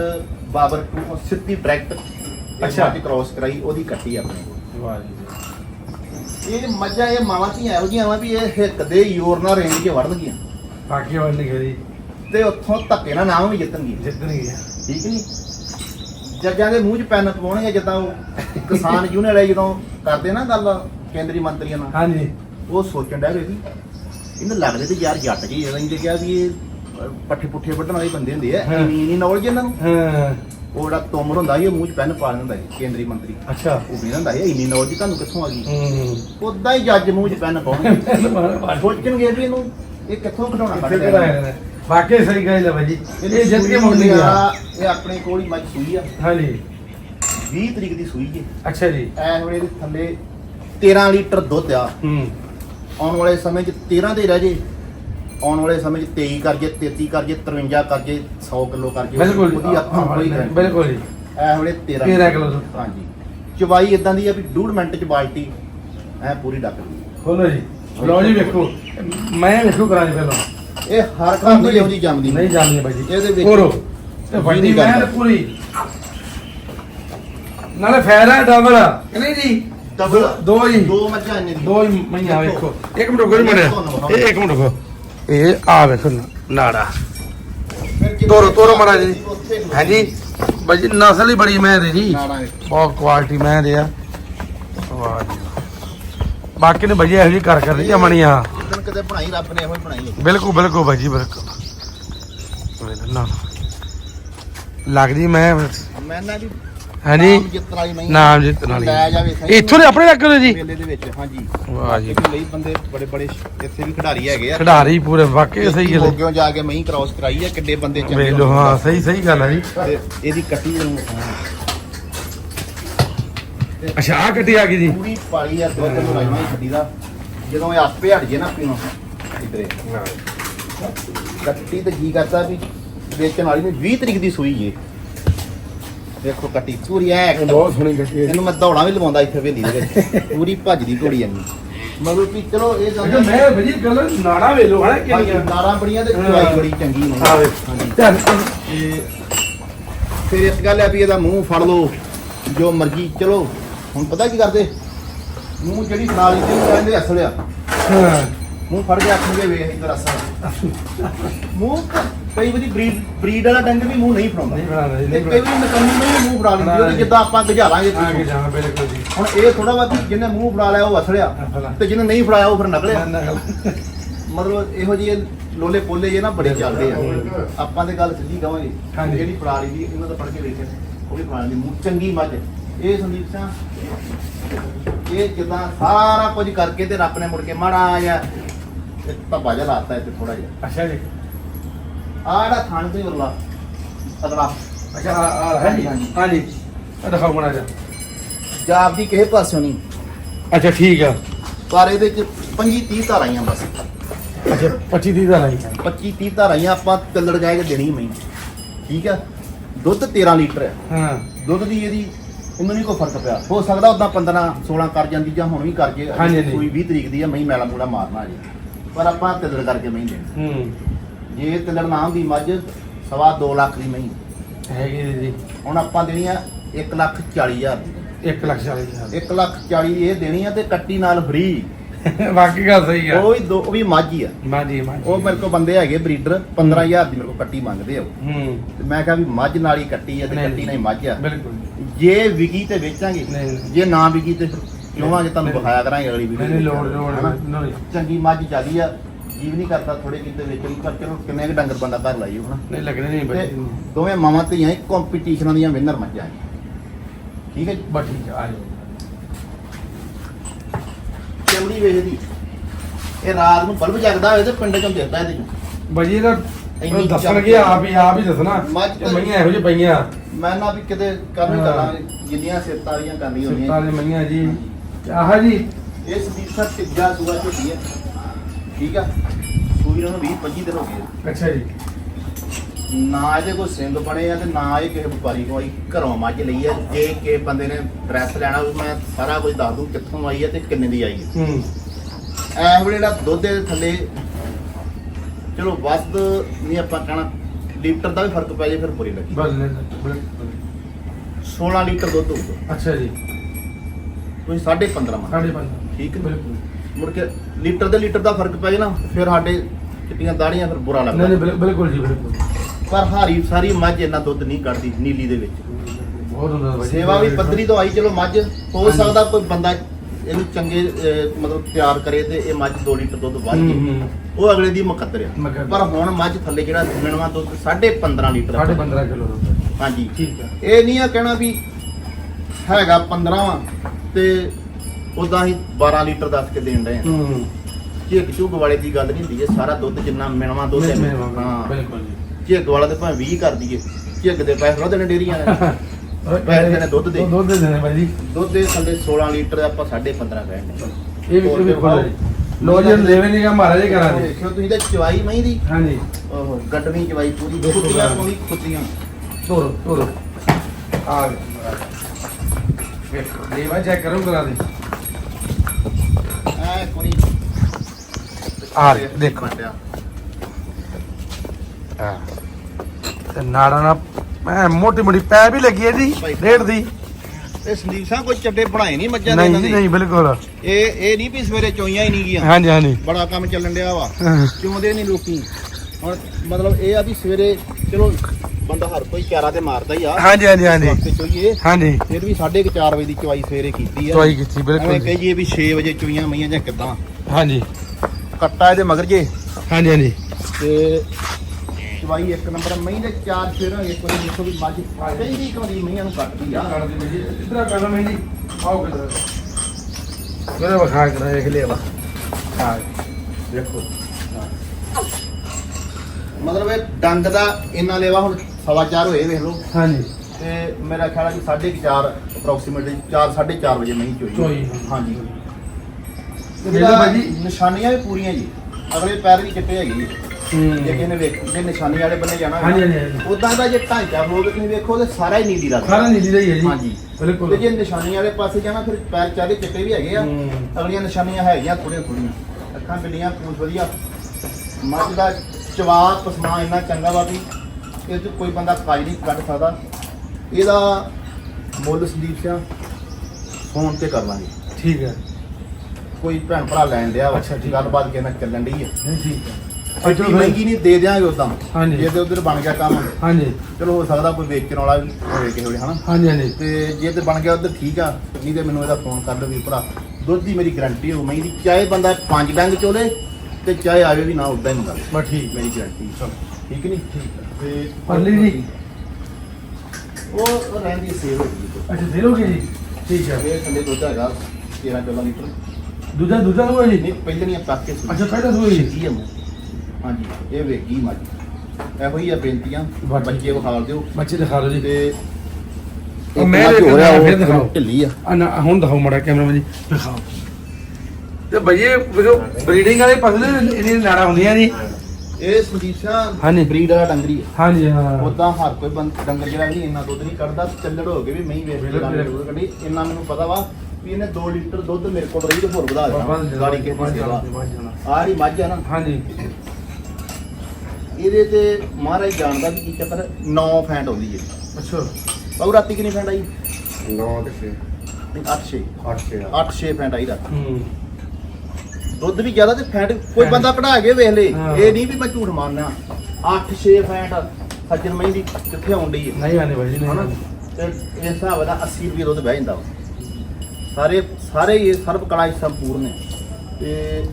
ਬਾਬਰ ਟੂ ਸਿੱਧੀ ਡਾਇਰੈਕਟ ਅੱਛਾ। ਅੱਛਾ ਕ੍ਰਾਸ ਕਰਾਈ ਉਹਦੀ ਕੱਟੀ ਆਪਣੇ ਕੋਲ। ਵਾਹ ਜੀ ਇਹ ਮੱਝਾਂ ਇਹ ਮਾਵਾਂ ਧੀਆਂ ਇਹੋ ਜਿਹੀਆਂ ਵਾ ਵੀ ਇਹ ਹਿੱਕ ਦੇ ਯੋਰ ਨਾਲ ਰੇਂਜ 'ਚ ਵੜਨਗੀਆਂ ਬਾਕੀ ਵੰਡ ਗਈ ਤੇ ਉੱਥੋਂ ਧੱਕੇ ਨਾਲ ਨਾਮ ਵੀ ਜਿੱਤਣਗੀਆਂ। ਜਿੱਤਣ ਗਿਆ ਠੀਕ ਨਹੀਂ ਜੱਜਾਂ ਦੇ ਮੂੰਹ 'ਚ ਪੈਨ ਪਵਾਉਣਗੇ ਜਿੱਦਾਂ ਉਹ ਕਿਸਾਨ ਯੂਨੀਅਨ ਵਾਲੇ ਜਦੋਂ ਕਰਦੇ ਨਾ ਗੱਲ। ਕੇਂਦਰੀ ਮੰਤਰੀਆਂ ਨਾਲ? ਹਾਂਜੀ। ਉਹ ਸੋਚਣ ਡਿਆ ਵੀ ਇਹਨੂੰ ਲੱਗਦੇ ਤੇ ਯਾਰ ਜੱਟ ਜੀ ਇਹਨਾਂ ਨੇ ਕਿਹਾ ਵੀ ਇਹ ਅਹ, ਪੱਠੇ ਪੁੱਠੇ ਵੱਢਣ ਵਾਲੇ ਬੰਦੇ ਹੁੰਦੇ ਆ ਹਾਂ। ਇੰਨੀ ਇੰਨੀ ਨੌਲੇਜ ਇਹਨਾਂ ਨੂੰ। ਹਾਂ। ਉਹ ਜਿਹੜਾ ਤੋਮਰ ਹੁੰਦਾ ਸੀ ਉਹ ਮੂੰਹ 'ਚ ਪੈਨ ਪਾ ਲੈਂਦਾ ਸੀ ਕੇਂਦਰੀ ਮੰਤਰੀ। ਅੱਛਾ। ਉਹ ਵੀ ਹੁੰਦਾ ਸੀ ਇੰਨੀ ਨੌਲੇਜ ਤੁਹਾਨੂੰ ਕਿੱਥੋਂ ਆ ਗਈ? ਹੂੰ। ਉਦਾਂ ਹੀ ਜੱਜ ਮੂੰਹ 'ਚ ਪੈਨ ਪਾਉਣਗੇ। ਸੋਚਣਗੇ ਵੀ ਇਹਨੂੰ ਇਹ ਕਿੱਥੋਂ ਘਟਾਉਣਾ ਕਿੱਥੇ ਕਰਾਇਆ ਨੇ ਸਹੀ ਗੱਲ ਹੈ ਭਾਜੀ ਇਹ ਜਿੱਤ ਕੇ ਆ। ਆ, ਇਹ ਆਪਣੇ ਕੋਲ ਹੀ ਮੱਝ ਸੂਈ ਆ। ਹਾਂਜੀ। 20 ਤਰੀਕ ਦੀ ਸੂਈ ਹੈ ਅੱਛਾ ਜੀ। ਐ ਵੇਲੇ ਦੇ ਥੱਲੇ 13 ਲੀਟਰ ਦੁੱਧ ਆ। ਹੂੰ। ਆਉਣ ਵਾਲੇ ਸਮੇਂ 'ਚ 13 ਦੇ ਰਹਿ ਜੇ। ਆਉਣ ਵਾਲੇ ਸਮੇਂ 'ਚ 23 ਕਰ ਜੇ 33 ਕਰ ਜੇ 53 ਕਰ ਜੇ 100 ਕਿਲੋ ਕਰ ਜੇ ਬਿਲਕੁਲ ਉਹਦੀ ਆਪਾਂ ਕੋਈ ਜੀ। ਬਿਲਕੁਲ ਜੀ। ਐ ਵੇਲੇ 13 13 ਕਿਲੋ ਦੁੱਧ। ਹਾਂਜੀ। ਚਵਾਈ ਇਦਾਂ ਦੀ ਆ ਵੀ ਡੂਢ ਮਿੰਟ 'ਚ ਬਾਲਟੀ ਐ ਪੂਰੀ ਡੱਕ ਲਈ ਖੋਲੋ ਜੀ। ਲਓ ਜੀ ਵੇਖੋ। ਮੈਂ ਵੇਖੋ ਕਰਾਂ ਜੀ ਪਹਿਲਾਂ। ਇਹ ਹਰ ਘਰ ਦੀ ਇਹੋ ਜਿਹੀ ਜੰਮਦੀ। ਨਹੀਂ ਜਾਣਦੀ ਭਾਜੀ ਇਹਦੇ ਵਿੱਚ ਕੋਰੋ ਤੇ ਵੱਡੀ ਨਹੀਂ ਮੈਂ ਕਰਦਾ। ਤੇ ਪੂਰੀ। ਨਾਲੇ ਫਾਇਦਾ ਡਬਲ ਨਹੀਂ ਜੀ? ਡਬਲ ਦੋ ਹੀ। ਦੋ ਮੱਝਾਂ ਇੰਨੇ ਦੀ ਦੋ ਹੀ ਮਈਆਂ ਵੇਖੋ। ਇੱਕ ਮਿੰਟ ਰੁਕੋ ਜੀ ਮੁੰਡਿਆ ਇਹ ਇੱਕ ਮਿੰਟ ਰੁਕੋ। ਇਹ ਆ ਵੇਖੋ ਨਾੜਾ। ਫਿਰ ਜੇ- ਤੋਰੋ ਤੋਰੋ ਮੜਾ ਜੀ। ਉੱਥੇ ਨੂੰ- ਹਾਂਜੀ ਭਾਜੀ ਨਸਲ ਹੀ ਬੜੀ ਮੈਂ ਦੇ ਜੀ। ਨਾੜਾਂ ਵਿੱਚ। ਬਹੁਤ ਕੁਆਲਿਟੀ ਮੈਂ ਦੇ ਆ। ਵਾਹ ਜੀ। ਵਾਹ। ਬਾਕੀ ਨੇ ਭਈਆ ਇਹੋ ਜਿਹੀ ਕਰ ਕਰ ਰਹੀ ਅਮਣੀਆਂ ਜਿੱਦਣ ਕਿਤੇ ਬਣਾਈ ਰੱਬ ਨੇ ਇਹੋ ਹੀ ਬਣਾਈ ਹੈ ਬਿਲਕੁਲ ਬਿਲਕੁਲ ਭਾਜੀ ਬਿਲਕੁਲ। ਵੇਖ ਨਾ ਲੱਗਦੀ ਮੈਂ ਮੈਂ ਨਾ ਵੀ ਹਾਂਜੀ। ਨਾਮ ਜਿੱਤਣ ਵਾਲੀ ਮਹੀਂ ਨਾਮ ਜਿੱਤਣ ਵਾਲੀ ਲੈ ਜਾਵੇ ਸਹੀ। ਇੱਥੋਂ ਦੇ ਆਪਣੇ ਲੱਗੇ ਜੀ? ਮੇਲੇ ਦੇ ਵਿੱਚ ਹਾਂਜੀ। ਵਾਹ ਜੀ। ਲਈ ਬੰਦੇ ਬੜੇ ਬੜੇ ਇੱਥੇ ਵੀ ਖਿਡਾਰੀ ਹੈਗੇ ਆ। ਖਿਡਾਰੀ ਪੂਰੇ ਵਾਕਈ ਸਹੀ ਗੱਲ ਹੈ। ਜਾ ਕੇ ਮਹੀਂ ਕ੍ਰਾਸ ਕਰਾਈ ਆ ਕਿੱਡੇ ਬੰਦੇ ਚੰਗੇ ਵੇਖ ਲਓ ਹਾਂ ਸਹੀ ਸਹੀ ਗੱਲ ਹੈ ਜੀ। ਤੇ ਇਹਦੀ ਕੱਟੀ ਨੂੰ ਅੱਛਾ ਆ ਕੱਟੀ ਆ ਗਈ ਜੀ। ਪੂਰੀ ਪਾਲੀ ਆ ਦੁੱਧ ਨੂੰ ਰਾਜਮਾ ਛੱਡੀ ਦਾ। ਜਦੋਂ ਇਹ ਆਪੇ ਹਟ ਜੇ ਨਾ ਪੀਣੋ ਇਧਰੇ ਕੱਟੀ ਤੇ ਕੀ ਕਰਦਾ ਵੀ ਵੇਚਣ ਵਾਲੀ ਨੇ 20 ਤਰੀਕ ਦੀ ਸੂਈ ਏ। ਦੇਖੋ ਕੱਟੀ ਪੂਰੀ ਐ ਬਹੁਤ ਸੋਹਣੀ ਕੱਟੀ ਇਹਨੂੰ ਮੈਂ ਦੌੜਾਂ ਵੀ ਲਵਾਉਂਦਾ ਇੱਥੇ ਹਵੇਲੀ ਦੇ ਵਿੱਚ। ਪੂਰੀ ਭੱਜਦੀ ਘੋੜੀ ਐਨੀ ਮਤਲਬ ਕਿ ਚਲੋ ਇਹ ਜਾਂਦਾ ਮੈਂ ਭਾਜੀ ਗੱਲ ਨਾੜਾ ਵੇ ਲੋ ਹਨਾ ਕਿੰਨੀਆਂ। ਨਾਰਾਂ ਬੜੀਆਂ ਤੇ ਹਾਂ। ਚਵਾਈ ਬੜੀ ਚੰਗੀ ਨੇ। ਹਾਂਜੀ। ਫਿਰ ਇਸ ਗੱਲ ਹੈ ਵੀ ਇਹਦਾ ਮੂੰਹ ਫੜ ਲਓ ਜੋ ਮਰਜ਼ੀ ਚਲੋ ਹੁਣ ਪਤਾ ਕੀ ਕਰਦੇ? ਮੂੰਹ ਜਿਹੜੀ ਲਈ ਤੇ ਕਹਿੰਦੇ ਅਸਲ ਆ ਹਾਂ। ਮੂੰਹ ਫੜ ਕੇ ਆਖਣਗੇ ਵੇਖ ਇਧਰ ਅਸਲ ਮੂੰਹ ਕਈ ਵਾਰੀ ਬਰੀਡ ਬਰੀਡ ਵਾਲਾ ਡੰਗ ਵੀ ਮੂੰਹ ਨਹੀਂ ਫੜਾਉਂਦਾ। ਨਹੀਂ ਬਣਾਉਂਦਾ ਜੀ, ਤੇ ਨਹੀਂ ਕਈ ਵਾਰੀ ਨਕਮੀ ਨੂੰ ਵੀ ਮੂੰਹ ਫੜਾ ਲੈਂਦੀ ਉਹਦੇ ਜਿੱਦਾਂ ਆਪਾਂ ਗਝਾਲਾਂਗੇ ਆ ਕੇ ਜਾਣਾ ਬਿਲਕੁਲ ਜੀ। ਹੁਣ ਇਹ ਥੋੜਾ ਵੀ ਜਿਹਨੇ ਮੂੰਹ ਫੜਾ ਲਿਆ ਉਹ ਅਸਲਿਆ। ਤੇ ਜਿਹਨੇ ਨਹੀਂ ਫੜਾਇਆ ਉਹ ਫਿਰ ਨਕਲਿਆ। ਨਕਲ। ਮਤਲਬ ਇਹੋ ਜਿਹੇ ਲੋਲੇ ਪੋਲੇ ਜੇ ਨਾ ਬੜੇ ਚੱਲਦੇ ਆ। ਆਪਾਂ ਤੇ ਗੱਲ ਸਿੱਧੀ ਕਵਾਂਗੇ ਹਾਂਜੀ। ਜਿਹੜੀ ਫੜਾ ਲਈ ਦੀ ਇਹਨਾਂ ਦਾ ਪੜ ਕੇ ਵੇਖਿਆ ਉਹ ਵੀ ਫੜਾ ਲਈ ਮੂੰਹ ਚੰਗੀ ਮੱਝ। ਇਹ ਸੰਦੀਪ ਸਿੰਘ ਇਹ ਜਿੱਦਾਂ ਸਾਰਾ ਕੁਝ ਕਰਕੇ ਤੇ ਰੱਬ ਨੇ ਮੁੜ ਕੇ ਮਾੜਾ ਜਿਹਾ ਇੱਕ ਧੱਬਾ ਜਿਹਾ ਲਾਤਾ ਇੱਥੇ ਥੋੜਾ ਜਿਹਾ। ਅੱਛਾ ਜੀ। ਆਹ ਜਿਹੜਾ ਥਣ ਤੇ ਉਰਲਾ। ਅਗਲਾ। ਅੱਛਾ ਆ ਆ ਹੈ ਜੀ। ਹਾਂਜੀ। ਹਾਂਜੀ। ਆ ਦਿਖਾਓ ਮਣਾ ਜਾ ਜਾਬ ਦੀ ਕਿਸੇ ਪਾਸੋਂ ਨਹੀਂ। ਅੱਛਾ ਠੀਕ ਆ। ਪਰ ਇਹਦੇ ਚ 25 30 ਧਾਰਾਂ ਆਈਆਂ ਬਸ। ਅੱਛਾ 25 ਦੀ ਦਾ ਨਹੀਂ 25 30 ਧਾਰਾਂ ਆਈਆਂ ਆਪਾਂ ਕੱਲੜ ਗਾਏ ਕੇ ਦੇਣੀ ਮੈਂ ਠੀਕ ਆ? ਦੁੱਧ 13 ਲੀਟਰ ਹਾਂ। ਦੁੱਧ ਦੀ ਇਹਦੀ ਇਹਨੂੰ ਨਹੀਂ ਕੋਈ ਫ਼ਰਕ ਪਿਆ। ਹੋ ਸਕਦਾ ਉਦਾਂ 15 16 ਕਰ ਜਾਂਦੀ ਜਾਂ ਹੁਣ ਵੀ ਕਰ ਜੇ। ਹਾਂਜੀ, ਹਾਂਜੀ। ਕੋਈ 20 ਤਰੀਕ ਦੀ ਆ ਮਹੀਂ ਮੈਲਾ ਮੂਲਾ ਮਾਰਨਾ ਜੇ। ਪਰ ਆਪਾਂ ਤਿਲੜ ਕਰਕੇ ਮਹੀਂ ਦੇਣੀ। ਹੂੰ। ਜੇ ਤਿਲੜ ਨਾ ਹੁੰਦੀ ਮੱਝ ਸਵਾ 2 ਲੱਖ ਦੀ ਮਹੀਂ। ਹੈਗੀ ਜੀ ਹੁਣ ਆਪਾਂ ਦੇਣੀ ਆ 1 ਲੱਖ 40 ਹਜ਼ਾਰ ਦੀ। 1 ਲੱਖ 40 ਹਜ਼ਾਰ 1 ਲੱਖ 40 ਇਹ ਦੇਣੀ ਆ ਤੇ ਕੱਟੀ ਨਾਲ ਫ੍ਰੀ। ਬਾਕੀ ਗੱਲ ਸਹੀ ਆ। ਉਹ ਵੀ ਦੋ ਉਹ ਵੀ ਮੱਝ ਹੀ ਆ। ਮਾਂ ਜੀ ਮਾਂ ਉਹ ਮੇਰੇ ਕੋਲ ਬੰਦੇ ਹੈਗੇ ਬਰੀਡਰ 15000 ਦੀ ਮੇਰੇ ਕੋਲ ਕੱਟੀ ਮੰਗਦੇ ਆ ਉਹ। ਹੂੰ। ਤੇ ਮੈਂ ਕਿਹਾ ਵੀ ਮੱਝ ਨਾਲ ਹੀ ਕੱਟੀ ਆ ਤੇ ਨਹੀਂ, ਕੱਟੀ ਨਾਲ ਹੀ ਮੱਝ ਆ। ਬਿਲਕੁਲ। ਜੇ ਵਿਕੀ ਤੇ ਵੇਚਾਂਗੇ। ਨਹੀਂ, ਨਹੀਂ। ਜੇ ਨਾ ਵਿਕੀ ਤੇ ਕਿਉਂ ਅੱਜ ਤੁਹਾਨੂੰ ਵਿਖਾਇਆ ਕਰਾਂਗੇ ਅਗਲੀ ਵੀਡੀਓ ਨਹੀਂ ਨਹੀਂ ਲੋੜ ਲੋੜ ਹਨਾ? ਨਹੀਂ। ਚੰਗੀ ਮੱਝ ਚਾਹੀਦੀ ਆ। ਜੀਵ ਨਹੀਂ ਕਰਦਾ ਥੋੜੇ ਕਿਤੇ ਵੇਚਣ ਨੂੰ, ਪਰ ਚਲੋ ਕਿੰਨੇ ਕੁ ਡੰਗਰ ਬੰਦਾ ਘਰ ਲਾਈਓ ਹਨਾ ਨਹੀਂ ਲੱਗਣੇ ਨਹੀਂ ਤੇ ਬੱਚੇ। ਦੋਵੇਂ ਮਾਵਾਂ ਧੀਆਂ ਇੱਕ ਕੰਪੀਟੀਸ਼ਨਾਂ ਦੀਆਂ ਵਿਨਰ ਮੱਝਾਂ ਨੇ। ਠੀਕ ਹੈ ਜੀ? ਬਸ ਠੀਕ ਆ ਆ ਜਾਓ। ਚਮੜੀ ਵੇਖਦੀ। ਇਹ ਰਾਤ ਨੂੰ ਬਲਬ ਜਗਦਾ ਹੋਵੇ ਤੇ ਪਿੰਡ ਚੋਂ ਦਿਖਦਾ ਇਹਦੇ ਚੋਂ। ਬਜੀ ਇਹਦਾ ਇੰਨੀ ਦੱਸਣਗੇ ਆਪ ਹੀ ਆਪ ਹੀ ਦੱਸਣਾ। ਮੱਝ ਇਹ ਮਈਆਂ ਇਹੋ ਜਿਹੀ ਪਈਆਂ। ਮੈਂ ਨਾ ਵੀ ਕਿਤੇ ਕੰਮ ਹਾਂ। ਕਰਾਂਗੇ ਜਿੰਨੀਆਂ ਸਿਰਤਾਰੀਆਂ ਕਰਨੀਆਂ ਸਿੱਤਾਂ ਹੁੰਦੀਆਂ ਦੇ ਮਈਆਂ ਜੀ। ਆਹ ਜੀ। ਇਹ ਸੰਦੀਪ ਸਾਹਿਬ ਤੀਜਾ ਸੂਆ ਝੋਟੀ ਹੈ। ਠੀਕ ਆ? ਸੂਈ ਨੂੰ 20 25 ਦਿਨ ਹੋ ਗਏ ਅੱਛਾ ਜੀ। ਨਾ ਇਹਦੇ ਕੋਈ ਸਿੰਘ ਬਣੇ ਆ ਤੇ ਨਾ ਇਹ ਕਿਸੇ ਵਪਾਰੀ ਕੋਲ ਆਈ ਘਰੋਂ ਮੱਝ ਲਈ ਆ। ਜੇ ਕਿਸੇ ਬੰਦੇ ਨੇ ਡਰੈਸ ਲੈਣਾ ਉਹ ਮੈਂ ਸਾਰਾ ਕੁਝ ਦੱਸ ਦੂੰ ਕਿੱਥੋਂ ਆਈ ਹੈ ਤੇ ਕਿੰਨੇ ਦੀ ਆਈ ਹੈ ਹੂੰ। ਐਸ ਵੇਲੇ ਜਿਹੜਾ ਦੁੱਧ ਦੇ ਥੱਲੇ ਚਲੋ ਵੱਧ ਨਹੀਂ ਆਪਾਂ ਕਹਿਣਾ ਲੀਟਰ ਦਾ ਵੀ ਫ਼ਰਕ ਪੈ ਜੇ ਫਿਰ ਬੁਰੀ ਲੱਗੀ। ਬਸ ਲੈ ਲੈ, ਬਿਲਕੁਲ। 16 ਲੀਟਰ ਦੁੱਧ ਹੋਊਗਾ। ਅੱਛਾ ਜੀ। ਤੁਸੀਂ 15.5 ਮੰਨ ਸਾਢੇ ਪੰਜ ਠੀਕ ਹੈ ਬਿਲਕੁਲ। ਮੁੜ ਕੇ ਲੀਟਰ ਦੇ ਲੀਟਰ ਦਾ ਫ਼ਰਕ ਪੈ ਜੇ ਨਾ ਫਿਰ ਸਾਡੇ ਕਿੱਟੀਆਂ ਦਾੜੀਆਂ ਫਿਰ ਬੁਰਾ ਨਹੀਂ ਲੱਗਦਾ। ਨਹੀਂ ਬਿਲ- ਬਿਲਕੁਲ ਜੀ ਬਿਲਕੁਲ। ਪਰ ਹਾਰੀ ਸਾਰੀ ਮੱਝ ਇੰਨਾ ਦੁੱਧ ਨਹੀਂ ਕੱਢਦੀ ਨੀਲੀ ਦੇ ਵਿੱਚ। ਬਹੁਤ ਹੁੰਦਾ ਬਾਈ ਸੇਵਾ ਵੀ ਪੱਧਰੀ ਤੋਂ ਆਈ ਚਲੋ ਮੱਝ ਹੋ। ਸਕਦਾ ਕੋਈ ਬੰਦਾ ਇਹਨੂੰ ਚੰਗੇ ਅਹ, ਮਤਲਬ ਤਿਆਰ ਕਰੇ ਤੇ ਇਹ ਮੱਝ 2 ਲੀਟਰ ਦੁੱਧ ਵੱਧ ਹੂੰ, ਜੇ ਹੂੰ। ਉਹ ਅਗਲੇ ਦੀ ਮੁਕੱਦਰ ਆ। ਮੁਕੱਦਰ। ਪਰ ਹੁਣ ਮੱਝ ਥੱਲੇ ਜਿਹੜਾ ਮਿਣਵਾ ਦੁੱਧ 15.5 ਲੀਟਰ ਆ। ਸਾਢੇ 15 ਕਿਲੋ ਦਾ ਹਾਂਜੀ। ਠੀਕ ਆ ਇਹ ਨਹੀਂ ਆ ਕਹਿਣਾ ਵੀ ਹੈਗਾ 15 ਵਾ ਤੇ ਉਦਾਂ ਹੀ 12 ਲੀਟਰ ਦੱਸ ਕੇ ਦੇਣ ਰਹੇ ਆ। ਹੂੰ। ਝਿੱਕ ਝੁੱਕ ਵਾਲੇ ਦੀ ਗੱਲ ਨਹੀਂ ਹੁੰਦੀ ਇਹ ਸਾਰਾ ਦੁੱਧ ਜਿੰਨਾ ਮਿਣਵਾ ਦੁੱਧ ਹੈ। ਹਾਂ। ਬਿਲਕੁਲ ਜੀ। ਝਿੱਕ ਵਾਲਾ ਤੇ ਭਾਵੇਂ 20 ਕਰ ਦਈਏ ਝਿੱਕ ਦੇ ਪੈਸੇ ਰੋਦਣੇ ਡੇਰੀਆਂ ਨੇ ਪੈਸੇ ਦੇਣੇ ਦੁੱਧ ਦੇ। ਦੁੱਧ ਦੇ ਦੇਣੇ ਬਾਈ ਜੀ। ਦੁੱਧ ਦੇ ਥੱਲੇ 16 ਲੀਟਰ ਆਪਾਂ 15.5 ਕਹਿੰਦੇ ਇਹ ਵੀ ਵੀ ਖੋਲੋ ਜੀ। ਲੋ ਜੀ ਲੈਵੇ ਨਹੀਂ ਗਾ ਮਹਾਰਾਜ ਜੀ ਕਰਾਂ ਜੀ ਦੇਖਿਓ ਤੁਸੀਂ ਤੇ ਚਵਾਈ ਮਹੀਂ ਦੀ। ਹਾਂਜੀ। ਉਹ ਗੱਡਵੀਂ ਚਵਾਈ ਪੂਰੀ ਦੇਖੋ ਖੁੱਤੀਆਂ। ਪੂਰੀ ਖੁੱਤੀਆਂ। ਤੋਰੋ ਤੋਰੋ ਆ ਗਏ ਵੇਖੋ ਲੈਵਾ ਚੈੱਕ ਕਰੋ ਕਰਾ ਦੇ। ਐ ਪੂਰੀ ਆ ਰਹੇ, ਦੇਖੋ। ਬੰਦਿਆ। ਹਾਂ। ਤੇ ਨਾੜਾ ਨਾ ਮੈਂ ਮੋਟੀ ਮੋਟੀ ਪੈ ਵੀ ਲੱਗੀ ਹੈ ਜੀ ਡੇਢ ਦੀ। ਇਹ ਸੰਦੀਪ ਸਾਹਿਬ ਕੋਈ ਚੱਡੇ ਬਣਾਏ ਨਹੀਂ ਮੱਝਾਂ ਦੇ ਨਹੀਂ ਨਹੀਂ ਬਿਲਕੁਲ। ਇਹ ਇਹ ਨਹੀਂ ਵੀ ਸਵੇਰੇ ਚੋਈਆਂ ਹੀ ਨਹੀਂ ਗੀਆਂ ਹਾਂਜੀ ਹਾਂਜੀ। ਬੜਾ ਕੰਮ ਚੱਲਣ ਡਿਆ ਵਾ। ਚੋਂਦੇ ਨਹੀਂ ਲੋਕੀ। ਹੁਣ ਮਤਲਬ ਇਹ ਆ ਵੀ ਸਵੇਰੇ ਚਲੋ ਬੰਦਾ ਹਰ ਕੋਈ ਚਾਰਾ ਤੇ ਮਾਰਦਾ ਹੀ ਆ। ਹਾਂਜੀ ਹਾਂਜੀ ਹਾਂਜੀ। ਵਕਤ ਚੋਈਏ। ਹਾਂਜੀ। ਫਿਰ ਵੀ 4:30 ਵਜੇ ਦੀ ਚਵਾਈ ਸਵੇਰੇ ਕੀਤੀ ਆ। ਚਵਾਈ ਕੀਤੀ ਐਵੇਂ ਬਿਲਕੁਲ ਕਹੀਏ ਵੀ 6 ਵਜੇ ਚੋਈਆਂ ਮਈਆਂ ਜਾਂ ਕਿੱਦਾਂ। ਹਾਂਜੀ। ਕੱਟਾ ਇਹਦੇ ਮਗਰ ਜੇ। ਹਾਂਜੀ ਹਾਂਜੀ। ਤੇ ਚਵਾਈ ਇੱਕ ਨੰਬਰ ਮਹੀਂ ਦੇ ਚਾਰ ਫੇਰ ਇੱਕ ਵਾਰੀ ਦੇਖੋ ਵੀ ਮੱਝ ਕਹਿੰਦੀ ਇੱਕ ਵਾਰੀ ਮਹੀਆਂ ਨੂੰ ਕੱਟਦੀ ਆ। ਕਰ ਦੇ ਬਾਈ ਜੀ। ਇਧਰ ਕਰਨਾ ਮੈਂ ਜੀ? ਆਓ ਕਿਧਰ। ਮੇਰੇ ਵਖਾ ਕੇ ਦੇਖ ਲਿਆ ਵਾ ਹਾਂ ਦੇਖੋ। ਮਤਲਬ ਇਹ ਡੰਗ ਦਾ ਇੰਨਾ ਲੈਵਾ ਹੁਣ ਸਵਾ ਚਾਰ ਹੋਏ ਵੇਖ ਲਓ। ਹਾਂਜੀ। ਤੇ ਮੇਰਾ ਖਿਆਲ ਹੈ ਕਿ 4:30 ਅਪਰੋਕਸੀਮੇਟਲੀ 4 4:30 ਵਜੇ ਮਹੀਂ ਚੋਈ। ਚੋਈ। ਹਾਂਜੀ। ਤੇ ਵੇਖ ਲਓ ਬਾਈ ਜੀ ਨਿਸ਼ਾਨੀਆਂ ਵੀ ਪੂਰੀਆਂ ਜੀ। ਅਗਲੇ ਪੈਰ ਵੀ ਚਿੱਟੇ ਹੈਗੇ ਜੀ। ਜੇ ਕਿਸੇ ਨੇ ਵੇਖ ਜੇ ਨਿਸ਼ਾਨੀ ਵਾਲੇ ਬੰਨੇ ਜਾਣਾ ਹਾਂਜੀ ਹਾਂਜੀ ਹਾਂਜੀ। ਉਦਾਂ ਦਾ ਜੇ ਢਾਂਚਾ ਹੋਵੇ ਤੁਸੀਂ ਵੇਖੋ ਤੇ ਸਾਰਾ ਹੀ ਨੀਲੀ ਦਾ ਸਾਰਾ ਨੀਲੀ ਦਾ ਹੀ ਹੈ ਜੀ। ਹਾਂਜੀ। ਬਿਲਕੁਲ। ਤੇ ਜੇ ਨਿਸ਼ਾਨੀ ਵਾਲੇ ਪਾਸੇ ਜਾਣਾ ਫਿਰ ਪੈਰ ਚਾਰੇ ਚਿੱਟੇ ਵੀ ਹੈਗੇ ਆ। ਹੂੰ। ਅਗਲੀਆਂ ਨਿਸ਼ਾਨੀਆਂ ਹੈਗੀਆਂ ਥੋੜੀਆਂ ਥੋੜੀਆਂ ਅੱਖਾਂ ਬਿੱਲੀਆਂ ਪੂੰਛ ਵਧੀਆ। ਮੱਝ ਦਾ ਜਵਾਬ ਪਸਮਾ ਇੰਨਾ ਚੰਗਾ ਵਾ ਵੀ ਇਹ 'ਚ ਕੋਈ ਬੰਦਾ ਕਾਜ ਨਹੀਂ ਕੱਢ ਸਕਦਾ। ਇਹਦਾ ਮੁੱਲ ਸੰਦੀਪ ਸਿੰਘ ਫੋਨ ਤੇ ਕਰ ਲਾਂਗੇ। ਠੀਕ ਹੈ। ਕੋਈ ਭੈਣ ਭਰਾ ਲੈਣ ਵਾ ਅੱਛਾ, ਠੀਕ। ਗੱਲਬਾਤ ਕਿਸੇ ਨਾਲ ਚੱਲਣ ਡਈ ਹੈ ਨਹੀਂ ਠੀਕ ਹੈ। ਅੱਛੀ ਮਹਿੰਗੀ ਨਹੀਂ ਦੇ ਦਿਆਂਗੇ ਉਦਾਂ। ਹਾਂਜੀ। ਜੇ ਤੇ ਉਧਰ ਬਣ ਗਿਆ ਕੰਮ। ਹਾਂਜੀ। ਚਲੋ ਹੋ ਸਕਦਾ ਕੋਈ ਵੇਚਣ ਵਾਲਾ ਵੀ ਹੋਵੇ ਕਿਸੇ ਵੇਲੇ ਹਨਾ? ਹਾਂਜੀ ਹਾਂਜੀ। ਤੇ ਜੇ ਤੇ ਬਣ ਗਿਆ ਉਧਰ ਠੀਕ ਆ ਨਹੀਂ ਤੇ ਮੈਨੂੰ ਇਹਦਾ ਫੋਨ ਕਰ ਲਓ ਵੀ ਭਰਾ। ਦੁੱਧ ਦੀ ਮੇਰੀ ਗਾਰੰਟੀ ਹੋ ਮੈਂ ਦੀ ਚਾਹੇ ਬੰਦਾ ਪੰਜ ਡੰਗ ਚੋਲੇ ਤੇ ਚਾਹੇ ਆਵੇ ਵੀ ਨਾ ਉਦਾਂ ਹੀ ਲੇ। ਬਸ ਠੀਕ। ਮੇਰੀ ਗਾਰੰਟੀ ਠੀਕ ਨਹੀਂ? ਠੀਕ ਤੇ ਪਰਲੀ ਜੀ? ਉਹ ਰਹਿੰਦੀ ਸੇਵ ਅੱਛਾ ਦੇ ਲੋਗੇ ਜੀ? ਠੀਕ ਹੈ ਇਹ ਥੱਲੇ ਦੁੱਧ ਹੈਗਾ 13 14 ਲੀਟਰ। ਦੂਜਾ ਦੂਜਾ ਲੂਗਾ ਜੀ? ਨਹੀਂ ਪਹਿਲਣੀਆਂ ਪੱਕ ਕੇ ਅੱਛਾ ਪਹਿਲਾਂ ਸੂਈ ਜੀ ਕੀ ਹੈ ਮੂੰਹ। ਹਾਂਜੀ ਇਹ ਵੇਗੀ ਮੱਝ। ਇਹੋ ਹੀ ਆ ਬੇਨਤੀਆਂ। ਬਸ। ਬੱਚੇ ਵਿਖਾਲ ਦਿਓ। ਬੱਚੇ ਦਿਖਾ ਦਿਓ ਜੀ। ਤੇ ਉਹ ਮੈਂ ਹੋ ਰਿਹਾ ਫਿਰ ਉਹ ਦਿਖਾਓ। ਢਿੱਲੀ ਆ। ਆ ਨਾ ਹੁਣ ਦਿਖਾਓ ਮੜਾ ਕੈਮਰਾ ਜੀ। ਦਿਖਾਓ। ਤੇ ਭਈਏ ਬਰੀਡਿੰਗ ਵਾਲੇ ਪਸਲੇ ਇਹਨੇ ਨਾੜਾ ਹੁੰਦੀਆਂ ਜੀ ਇਹ ਸੰਦੀਪ ਹਾਂਜੀ। ਬਰੀਡ ਵਾਲਾ ਡੰਗਰੀ ਹੈ ਹਾਂਜੀ ਹਾਂ। ਉਦਾਂ ਹਰ ਕੋਈ ਬੰਦ ਡੰਗਰ ਜਿਹੜਾ ਵੀ ਇੰਨਾ ਦੁੱਧ ਨਹੀਂ ਕੱਢਦਾ ਚੱਲੜ ਹੋ ਕੇ ਵੀ ਮਹੀਂ ਵੇਚ ਕੇ। ਡੰਗਰ ਦੁੱਧ ਕੱਢੀ। ਇੰਨਾ ਮੈਨੂੰ ਪਤਾ ਵਾ ਵੀ ਇਹਨੇ 2 ਲੀਟਰ ਦੁੱਧ ਮੇਰੇ ਕੋਲ ਰਹੀ ਤੇ ਹੋਰ ਵਧਾ ਦੇਣਾ। ਗਾੜੀ ਕੇ ਬਾਬਾ ਸੇਵਾ। ਬਾਬਾ ਜਾਣਾ। ਆਹ ਹੀ ਮੱਝ ਆ ਨਾ ਹਾਂਜੀ। ਇਹਦੇ ਤੇ ਮਹਾਰਾਜ ਜਾਣਦਾ ਵੀ ਕੀ ਚੱਕਰ 9 ਫੈਂਟ ਆਉਂਦੀ ਹੈ ਅੱਛਾ। ਬਾਬੂ ਰਾਤੀ ਕਿੰਨੀ ਫੈਂਟ ਆਈ? 9 ਤੇ 6 8 6 8 6 8 6 ਫੈਂਟ ਆਈ ਰਾਤੀ। ਹੂੰ। ਦੁੱਧ ਵੀ ਜ਼ਿਆਦਾ ਤੇ ਫੈਂਟ ਕੋਈ। ਬੰਦਾ ਕਢਾ ਕੇ ਵੇਖ ਲੇ ਹਾਂ। ਇਹ ਨਹੀਂ ਵੀ ਮੈਂ ਝੂਠ ਮਾਰਨਾ 8 6 ਫੈਂਟ ਸੱਜਣ ਮਹੀਂ ਦੀ ਕਿੱਥੇ ਆਉਂਦੀ ਹੈ ਨਹੀਂ ਆਨੇ ਭਾਈ ਜੀ ਨਹੀਂ ਹਨਾ। ਤੇ ਇਸ ਹਿਸਾਬ ਦਾ 80 ਰੁਪਏ ਦੁੱਧ ਬਹਿ ਜਾਂਦਾ ਵਾ ਸਾਰੇ ਸਾਰੇ ਹੀ ਇਹ ਸਰਬ ਕਲਾ ਸੰਪੂਰਨ ਹੈ ਤੇ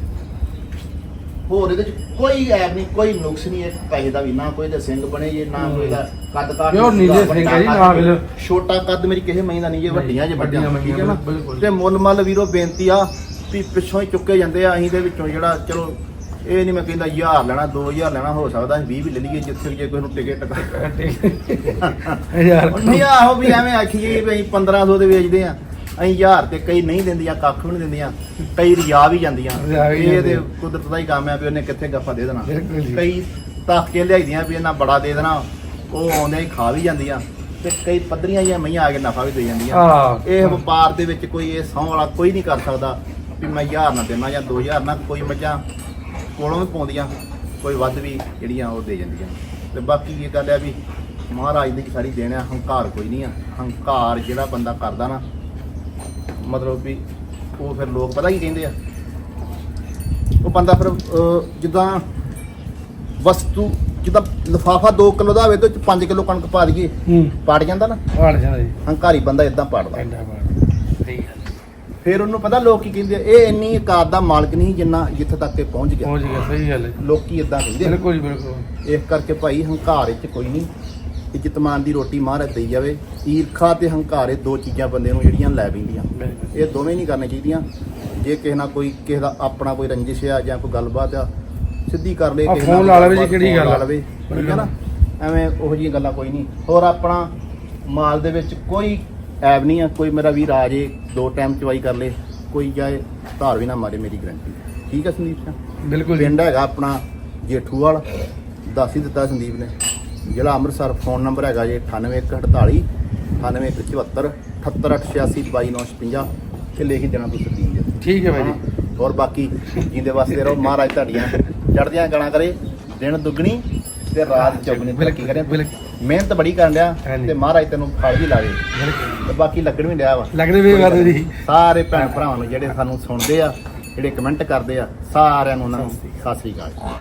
ਹੋਰ ਇਹਦੇ ਚ ਕੋਈ ਐਬ ਨਹੀਂ ਕੋਈ ਨੁਕਸ ਨਹੀਂ ਹੈ ਪੈਸੇ ਦਾ ਵੀ ਨਾ ਕੋਈ ਦੇ ਸਿੰਘ ਬਣੇ ਜੇ ਨਾ ਕੋਈ ਦਾ ਕੱਦ ਕਾਠ Pure ਨੀਲੇ ਸਿੰਘ ਹੈ ਜੀ, ਨਾ ਵੇਲੇ। ਛੋਟਾ ਕੱਦ ਮੇਰੀ ਕਿਸੇ ਮਹੀਂ ਦਾ ਨਹੀਂ ਜੇ ਵੱਡੀਆਂ ਜੇ ਵੱਡੀਆਂ ਵੱਡੀਆਂ ਠੀਕ ਹੈ ਨਾ ਬਿਲਕੁਲ। ਤੇ ਮੁੱਲ ਮੱਲ ਵੀਰੋ ਬੇਨਤੀ ਆ ਵੀ ਪਿੱਛੋਂ ਹੀ ਚੁੱਕੇ ਜਾਂਦੇ ਆ ਅਸੀਂ ਦੇ ਵਿੱਚੋਂ ਜਿਹੜਾ ਚਲੋ ਇਹ ਨਹੀਂ ਮੈਂ ਕਹਿੰਦਾ 1000 ਲੈਣਾ 2000 ਲੈਣਾ ਹੋ ਸਕਦਾ ਅਸੀਂ 20 ਵੀ ਲੈ ਲਈਏ ਜਿੱਥੇ ਜੇ ਕੋਈ ਨੂੰ ਟਿਕਟ ਯਾਰ ਨਹੀਂ ਆਹੋ ਵੀ ਐਵੇਂ ਆਖੀਏ ਵੀ ਅਸੀਂ 1500 ਦੇ ਵੇਚਦੇ ਆ ਅਸੀਂ 1000 ਤੇ ਕਈ ਨਹੀਂ ਦਿੰਦੀਆਂ ਕੱਖ ਵੀ ਨਹੀਂ ਦਿੰਦੀਆਂ ਕਈ ਰਿਆ ਵੀ ਜਾਂਦੀਆਂ ਇਹ। ਤੇ ਕੁਦਰਤ ਦਾ ਹੀ ਕੰਮ ਹੈ ਵੀ ਉਹਨੇ ਕਿੱਥੇ ਗੱਫਾ ਦੇ ਦੇਣਾ ਜੀ। ਕਈ ਤੱਕ ਕੇ ਲਿਆਈਦੀਆਂ ਵੀ ਇਹਨਾਂ ਬੜਾ ਦੇ ਦੇਣਾ ਉਹ ਆਉਂਦੇ ਹੀ ਖਾ ਵੀ ਜਾਂਦੀਆਂ ਤੇ ਕਈ ਪੱਧਰੀਆਂ ਜਿਹੀਆਂ ਮਈਆਂ ਆ ਕੇ ਨਫਾ ਵੀ ਦੇ ਜਾਂਦੀਆਂ। ਇਹ ਵਪਾਰ ਦੇ ਵਿੱਚ ਕੋਈ ਇਹ ਸਹੁੰ ਵਾਲਾ ਕੋਈ ਨਹੀਂ ਕਰ ਸਕਦਾ ਵੀ ਮੈਂ 1000 ਨਾ ਦੇਣਾ ਜਾਂ 2000 ਨਾ ਕੋਈ ਮੱਝਾਂ ਕੋਲੋਂ ਵੀ ਪਾਉਂਦੀਆਂ ਕੋਈ ਵੱਧ ਵੀ ਜਿਹੜੀਆਂ ਉਹ ਦੇ ਜਾਂਦੀਆਂ। ਤੇ ਬਾਕੀ ਇਹ ਗੱਲ ਹੈ ਵੀ ਮਹਾਰਾਜ ਦੀ ਸਾਰੀ ਦੇਣ ਆ ਹੰਕਾਰ ਕੋਈ ਨਹੀਂ ਆ। ਹੰਕਾਰ ਜਿਹੜਾ ਬੰਦਾ ਕਰਦਾ ਨਾ ਮਤਲਬ ਵੀ ਉਹ ਫਿਰ ਲੋਕ ਪਤਾ ਕੀ ਕਹਿੰਦੇ ਆ? ਉਹ ਬੰਦਾ ਫਿਰ ਜਿੱਦਾਂ ਵਸਤੂ ਜਿੱਦਾਂ ਲਫਾਫਾ 2 ਕਿਲੋ ਦਾ ਹੋਵੇ ਤੇ 5 ਕਿਲੋ ਕਣਕ ਪਾ ਦਈਏ ਪਾੜ ਜਾਂਦਾ ਨਾ? ਵਾੜ ਜਾਂਦਾ ਜੀ। ਹੰਕਾਰੀ ਬੰਦਾ ਇਦਾਂ ਪਾੜਦਾ। ਸਹੀ ਫਿਰ ਉਹਨੂੰ ਪਤਾ ਲੋਕ ਕੀ ਕਹਿੰਦੇ ਆ ਇਹ ਇੰਨੀ ਔਕਾਤ ਦਾ ਮਾਲਕ ਨਹੀਂ ਜਿੰਨਾ ਜਿੱਥੇ ਤੱਕ ਇਹ ਪਹੁੰਚ ਗਿਆ। ਪਹੁੰਚ ਗਿਆ ਸਹੀ ਗੱਲ ਹੈ। ਲੋਕੀ ਇਦਾਂ ਕਹਿੰਦੇ ਆ। ਬਿਲਕੁਲ ਜੀ ਬਿਲਕੁਲ। ਇਸ ਕਰਕੇ ਭਾਈ ਹੰਕਾਰ ਵਿੱਚ ਕੋਈ ਨਹੀਂ। ਇੱਜ਼ਤਮਾਨ ਦੀ ਰੋਟੀ ਮਹਾਰਾਜ ਦੇਈ ਜਾਵੇ। ਈਰਖਾ ਤੇ ਹੰਕਾਰ ਇਹ ਦੋ ਚੀਜ਼ਾਂ ਬੰਦੇ ਨੂੰ ਜਿਹੜੀਆਂ ਲੈ ਪੈਂਦੀਆਂ। ਬਿਲਕੁਲ। ਇਹ ਦੋਵੇਂ ਨਹੀਂ ਕਰਨੀਆਂ ਚਾਹੀਦੀਆਂ। ਜੇ ਕਿਸੇ ਨਾਲ ਕੋਈ ਕਿਸੇ ਦਾ ਆਪਣਾ ਕੋਈ ਰੰਜਿਸ਼ ਆ ਜਾਂ ਕੋਈ ਗੱਲਬਾਤ ਆ ਸਿੱਧੀ ਕਰ ਲੇ ਆਹ ਕਿਸੇ ਫੋਨ ਨਾਲ ਲਾ ਲਵੇ ਜੀ, ਕਿਹੜੀ ਗੱਲ ਲਾ ਆ। ਲਵੇ। ਠੀਕ ਹੈ ਨਾ? ਐਵੇਂ ਉਹੋ ਜਿਹੀਆਂ ਗੱਲਾਂ ਕੋਈ ਨਹੀਂ। ਹੋਰ ਆਪਣਾ ਮਾਲ ਦੇ ਵਿੱਚ ਕੋਈ ਐਬ ਨਹੀਂ ਆ ਕੋਈ ਮੇਰਾ ਵੀਰ ਆ ਜੇ ਦੋ ਟਾਈਮ ਚਵਾਈ ਕਰ ਲੇ ਕੋਈ ਜਾਏ ਧਾਰ ਵੀ ਨਾ ਮਾਰੇ ਮੇਰੀ ਗਰੰਟੀ ਠੀਕ ਹੈ ਸੰਦੀਪ ਸਿੰਘ ਬਿਲਕੁਲ ਪਿੰਡ ਹੈਗਾ ਆਪਣਾ ਜੇਠੂਵਾਲ ਦੱਸ ਹੀ ਦਿੱਤਾ ਸੰਦੀਪ ਨੇ। ਜ਼ਿਲ੍ਹਾ ਅੰਮ੍ਰਿਤਸਰ ਫੋਨ ਨੰਬਰ ਹੈਗਾ ਜੀ 98148 98174 78886 ਇਹ ਲੈ ਕੇ ਜਾਣਾ ਤੁਸੀਂ ਜੀ। ਠੀਕ ਹੈ ਭਾਈ ਜੀ। ਹੋਰ ਬਾਕੀ ਜਿੰਦੇ ਵਾਸਤੇ ਰਹੋ ਮਹਾਰਾਜ ਤੁਹਾਡੀਆਂ ਚੜ੍ਹਦੀਆਂ ਗਾਣਾ ਕਰੇ ਦਿਨ ਦੁੱਗਣੀ। ਤੇ ਰਾਤ ਚੌਗਣੀ ਤਰੱਕੀ ਕਰੇ ਬਿਲਕੁਲ ਮਿਹਨਤ ਬੜੀ ਕਰਨ ਡਿਆ। ਤੇ ਮਹਾਰਾਜ ਤੈਨੂੰ ਫਲ ਵੀ ਲਾਵੇ। ਤੇ ਬਾਕੀ ਲੱਗਣ ਵੀ ਡਿਆ ਵਾ। ਲੱਗਦੇ ਵੀ ਗੱਲ ਜੀ। ਸਾਰੇ ਭੈਣ ਭਰਾਵਾਂ ਨੂੰ ਜਿਹੜੇ ਸਾਨੂੰ ਸੁਣਦੇ ਆ ਜਿਹੜੇ ਕਮੈਂਟ ਕਰਦੇ ਆ ਸਾਰਿਆਂ ਨੂੰ ਉਹਨਾਂ ਨੂੰ ਸਤਿ ਸ੍ਰੀ ਅਕਾਲ।